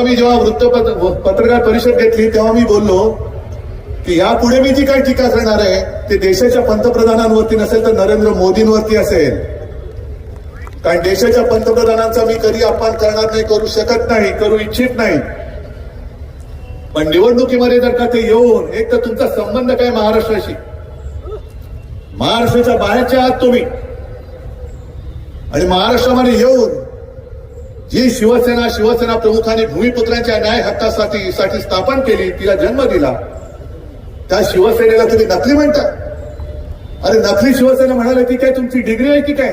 मी जेव्हा वृत्तपत्र पत्रकार परिषद घेतली तेव्हा मी बोललो की यापुढे मी जी काही टीका करणार आहे ते देशाच्या पंतप्रधानांवरती नसेल तर नरेंद्र मोदींवरती असेल. कारण देशाच्या पंतप्रधानांचा मी कधी अपमान करणार नाही करू शकत नाही करू इच्छित नाही. पण निवडणुकीमध्ये जर का ते येऊन एक तर तुमचा संबंध काय महाराष्ट्राशी? महाराष्ट्राच्या बाहेरच्या आहात तुम्ही. आणि महाराष्ट्रामध्ये येऊन जी शिवसेना शिवसेना प्रमुखांनी भूमिपुत्रांच्या न्याय हक्कासाठी साठी स्थापन केली तिला जन्म दिला. त्या शिवसेनेला तुम्ही नकली म्हणता? अरे नकली शिवसेना म्हणाले ती काय तुमची डिग्री आहे की काय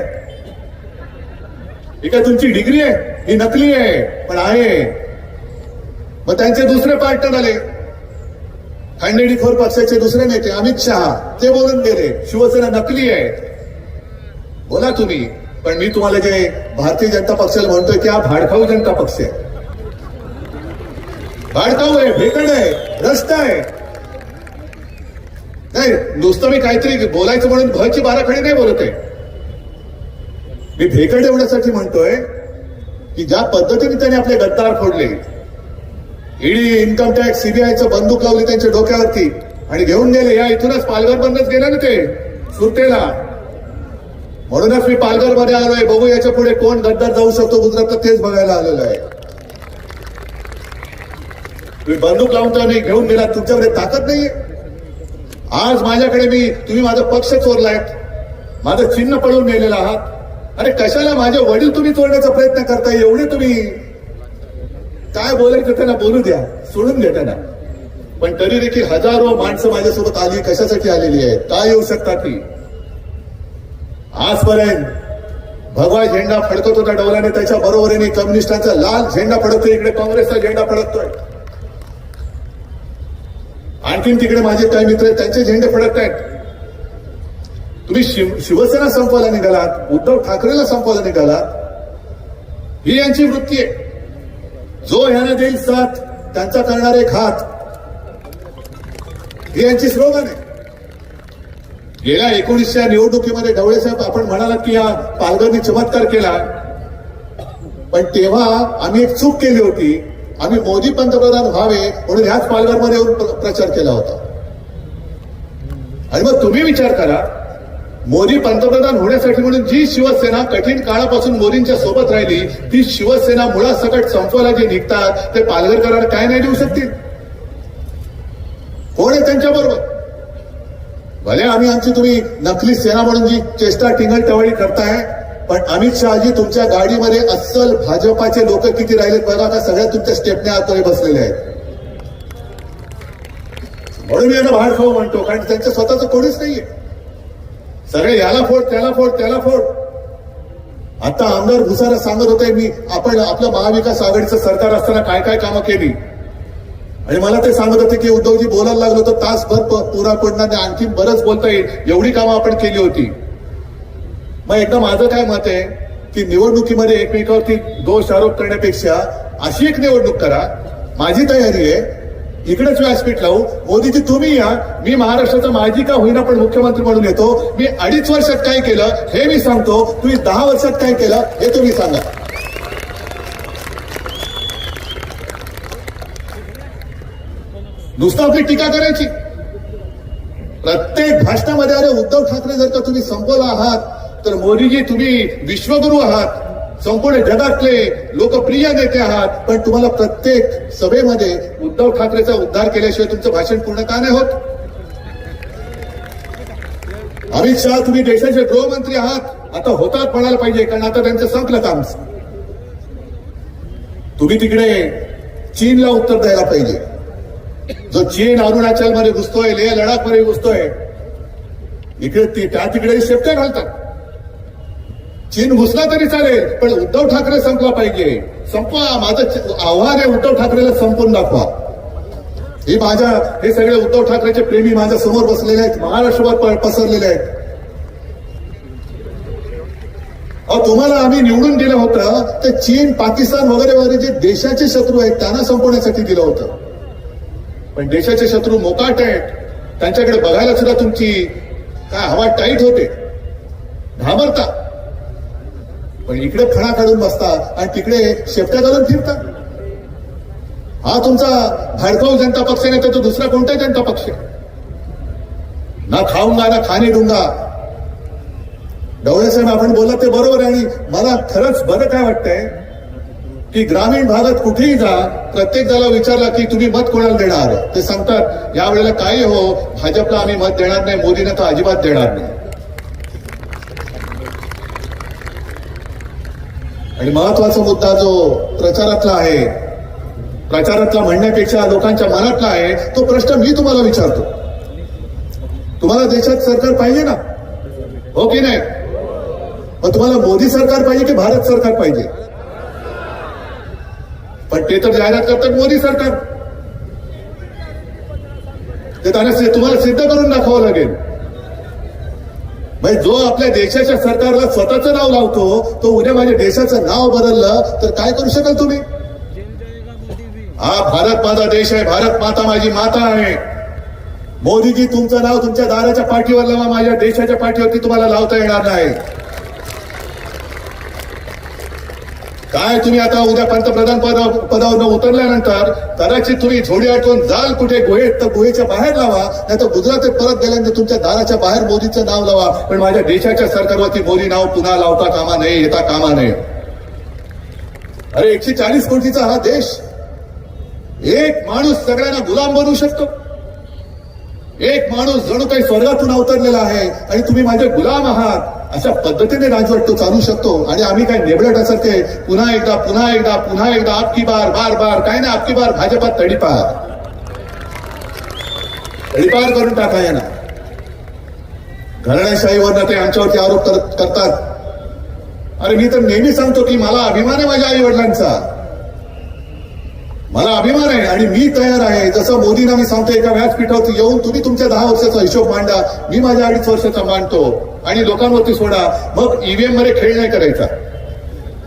ही काय तुमची डिग्री आहे. ही नकली आहे पण आहे. मग त्यांचे दुसरे पार्टनर आले. खांडेडीखोर पक्षाचे दुसरे नेते अमित शहा ते बोलून गेले शिवसेना नकली आहे. बोला तुम्ही. पण मी तुम्हाला जे भारतीय जनता पक्षाला म्हणतोय की हा भाडखाऊ जनता पक्ष आहे. भाडखाऊ आहे भेकड आहे रस्ता आहे. नाही नुसतं मी काहीतरी बोलायचं म्हणून घरची बाराखडी नाही बोलत आहे. मी भेकड एवढ्यासाठी म्हणतोय की ज्या पद्धतीने त्यांनी आपले गद्दार फोडले ईडी इन्कम टॅक्स सीबीआयचं बंदूक लावली त्यांच्या डोक्यावरती आणि घेऊन गेले या इथूनच पालघर बंदच गेला ना ते सुरतेला. म्हणूनच मी पालघरमध्ये आलोय. बघू याच्यापुढे कोण गद्दार जाऊ शकतो. गुजरातला तेच बघायला आलेलो आहे. तुम्ही बंदूक लावून नाही घेऊन गेला. तुमच्याकडे ताकद नाही आज माझ्याकडे मी तुम्ही माझा पक्ष चोरलायत माझं चिन्ह पळून नेलेलं आहात. अरे कशाला माझे वडील तुम्ही चोरण्याचा प्रयत्न करताय? एवढे तुम्ही. काय बोलायचं त्यांना बोलू द्या. सोडून द्या त्यांना. पण तरी देखील हजारो माणसं माझ्यासोबत आली कशासाठी आलेली आहेत? काय येऊ शकतात ती आजपर्यंत भगवा झेंडा फडकत होता डोलाने त्याच्या बरोबरीने कम्युनिस्टांचा लाल झेंडा फडकतोय इकडे काँग्रेसचा झेंडा फडकतोय. आणखीन तिकडे माझे काही मित्र आहेत त्यांचे झेंडे फडकत आहेत. तुम्ही शिव शिवसेना संपवायला निघालात उद्धव ठाकरेला संपवायला निघालात. ही यांची वृत्ती आहे. जो ह्याने देईल साथ त्यांचा करणारे हात ही यांची स्लोगन आहे. गेल्या एकोणीसच्या निवडणुकीमध्ये ढवळे साहेब आपण म्हणालात की या पालघरनी चमत्कार केला. पण तेव्हा आम्ही एक चूक केली होती. आम्ही मोदी पंतप्रधान व्हावे म्हणून ह्याच पालघरमध्ये येऊन प्र- प्रचार केला होता. आणि मग तुम्ही विचार करा मोदी पंतप्रधान होण्यासाठी म्हणून जी शिवसेना कठीण काळापासून मोदींच्या सोबत राहिली ती शिवसेना मुळासकट संपवायला जे निघतात ते पालघरकरांना काय नाही देऊ शकतील? कोण आहे त्यांच्याबरोबर? भले आम्ही आमची तुम्ही नकली सेना म्हणून जी चेष्टा टिंगल टवळी करताय पण अमित शहाजी तुमच्या गाडीमध्ये अस्सल भाजपाचे लोक किती राहिलेत बघा का सगळ्या तुमच्या स्टेपने आतमध्ये बसलेले आहेत. म्हणून मी यांना बाहेर खाऊ म्हणतो कारण त्यांचं स्वतःचं कोणीच नाहीये. सगळे याला फोड त्याला फोड त्याला फोड. आता आमदार भुसारा सांगत होते मी आपण आपलं महाविकास आघाडीचं सरकार असताना काय काय कामं केली? आणि मला ते सांगत होते की उद्धवजी बोलायला लागलो तर तासभर पुरा पडणार आणखी बरंच बोलता येईल. एवढी कामं आपण केली होती. मग एकदा माझं काय मत आहे की निवडणुकीमध्ये एकमेकावरती दोष आरोप करण्यापेक्षा अशी एक निवडणूक करा. माझी तयारी आहे इकडेच व्यासपीठ लावू. मोदीजी तुम्ही या. मी महाराष्ट्राचा माजी का होईना पण मुख्यमंत्री म्हणून येतो. मी अडीच वर्षात काय केलं हे मी सांगतो. तुम्ही दहा वर्षात काय केलं हे तुम्ही सांगा. नुसतं आपली टीका करायची. प्रत्येक भाषणामध्ये अरे उद्धव ठाकरे जर का तुम्ही संपवला आहात तर मोदीजी तुम्ही विश्वगुरू आहात. संपूर्ण जगातले लोकप्रिय नेते आहात. पण तुम्हाला प्रत्येक सभेमध्ये उद्धव ठाकरेचा उद्धार केल्याशिवाय तुमचं भाषण पूर्ण का नाही होत? अमित शहा तुम्ही देशाचे गृहमंत्री आहात. आता होतात म्हणायला पाहिजे कारण आता त्यांचं संपलं काम. तुम्ही तिकडे चीनला उत्तर द्यायला पाहिजे. जो चीन अरुणाचलमध्ये घुसतोय लेह लडाखमध्ये घुसतोय इकडे ती- त्या तिकडे शेपट्या घालतात. चीन घुसला तरी चालेल पण उद्धव ठाकरे संपला पाहिजे. संपवा माझं आव्हान आहे उद्धव ठाकरेला संपून दाखवा. हे माझ्या हे सगळे उद्धव ठाकरेचे प्रेमी माझ्यासमोर बसलेले आहेत महाराष्ट्रभर प- पसरलेले आहेत. अहो तुम्हाला आम्ही निवडून दिलं होतं ते चीन पाकिस्तान वगैरे वगैरे जे देशाचे शत्रू आहेत त्यांना संपवण्यासाठी दिलं होतं. पण देशाचे शत्रू मोकाट आहेत. त्यांच्याकडे बघायला सुद्धा तुमची काय हवा टाईट होते. घाबरता. पण इकडे फणा काढून बसता आणि तिकडे शेपट्या घालून फिरता हा तुमचा भाडकाऊ जनता पक्ष नाही तर तो दुसरा कोणता जनता पक्ष ना खाऊंगा ना खाणे डुंगा डवळे साहेब आपण बोलत ते बरोबर आणि मला खरंच बरं काय वाटतंय की ग्रामीण भागात कुठेही जा प्रत्येक जणाला विचारला की तुम्ही मत कोणाला देणार? ते सांगतात यावेळेला काही हो? भाजपला आम्ही मत देणार नाही मोदींना तर अजिबात देणार नाही. आणि महत्त्वाचा मुद्दा जो प्रचारातला आहे प्रचारातला म्हणण्यापेक्षा लोकांच्या मनातला आहे तो प्रश्न मी तुम्हाला विचारतो. तुम्हाला देशात सरकार पाहिजे ना? हो की नाही? मग तुम्हाला मोदी सरकार पाहिजे की भारत सरकार पाहिजे? पण ते तर जाहिरात करतात मोदी सरकार. ते त्यांना तुम्हाला सिद्ध करून दाखवावं लागेल. म्हणजे जो आपल्या देशाच्या सरकारला स्वतःचं नाव लावतो तो उद्या माझ्या देशाचं नाव बदललं तर काय करू शकाल तुम्ही? हा भारत माझा देश आहे भारत माता माझी माता आहे. मोदीजी तुमचं नाव तुमच्या दाराच्या पाठीवर लावा माझ्या देशाच्या पाठीवरती तुम्हाला लावता येणार नाही. काय तुम्ही आता उद्या पंतप्रधान पद पदावर उतरल्यानंतर कदाचित तुम्ही झोडी आठवून जाल कुठे गुहेत तर गुहेच्या बाहेर लावा नाही तर गुजरात परत गेल्यानंतर तुमच्या दाराच्या बाहेर मोदीचं नाव लावा. पण माझ्या देशाच्या सरकारवरती मोदी नाव पुन्हा लावता कामा नये येता कामा नये. अरे एकशे चाळीस कोटीचा हा देश एक माणूस सगळ्यांना गुलाम बनवू शकतो. एक माणूस जणू काही स्वर्गातून अवतरलेला आहे आणि तुम्ही माझे गुलाम आहात. अशा पद्धतीने राजवट तो चालू शकतो. आणि आम्ही काय नेबळटासारखे पुन्हा एकदा पुन्हा एकदा पुन्हा एकदा आपकी बार बार बार काय नाही आपकी बार भाजपात तडीपार. तडीपार करून टाका ना घराण्याशाहीवरनं ते आमच्यावरती आरोप कर- करतात. अरे मी तर नेहमी सांगतो की मला अभिमान आहे माझ्या आई वडिलांचा मला अभिमान आहे आणि मी तयार आहे. जसं मोदींना मी सांगतो एका व्यासपीठावरती येऊन तुम्ही तुमच्या दहा वर्षाचा हिशोब मांडा. मी माझ्या अडीच वर्षाचा मांडतो. आणि लोकांवरती सोडा. मग ईव्हीएममध्ये खेळ नाही करायचा.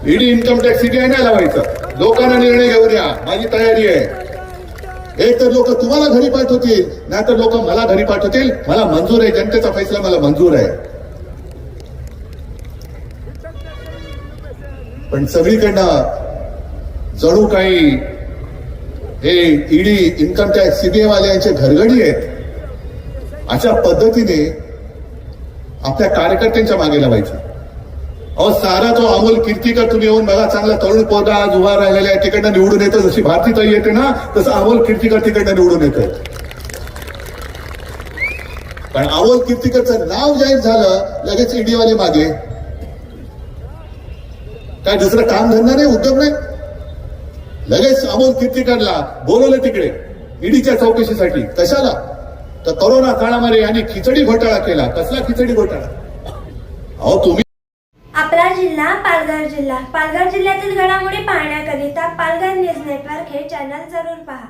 ईडी इन्कम टॅक्स सीबीआय नाही लावायचा. लोकांना निर्णय घेऊन या. माझी तयारी आहे. एक तर लोक तुम्हाला घरी पाठवतील नाहीतर लोक मला घरी पाठवतील. मला मंजूर आहे. जनतेचा फैसला मला मंजूर आहे. पण सगळीकडनं जणू काही हे ईडी इन्कम टॅक्स सीबीआय वाल्यांचे घरगडी आहेत. अशा पद्धतीने आपल्या कार्यकर्त्यांच्या मागे लावायचे. अहो सारा तो अमोल कीर्तीकर तुम्ही येऊन बघा चांगला तरुण पोरगा आज उभा राहिलेला आहे तिकडनं निवडून येतो. जशी भारतीताई येते ना तसं अमोल कीर्तीकर तिकडनं निवडून येतं. पण अमोल कीर्तीकरचं नाव जाहीर झालं लगेच ईडीवाले मागे. काय दुसरं काम धंदा नाही उद्योग नाही? लगेच अमोल कीर्तीकरला बोलवलं तिकडे ईडीच्या चौकशीसाठी. कशाला? तर करोना काळामध्ये यांनी खिचडी घोटाळा केला. कसला खिचडी घोटाळा? अहो तुम्ही आपला जिल्हा पालघर जिल्हा. पालघर जिल्ह्यातील घडामोडी पाहण्याकरिता पालघर न्यूज नेटवर्क हे चॅनल जरूर पहा.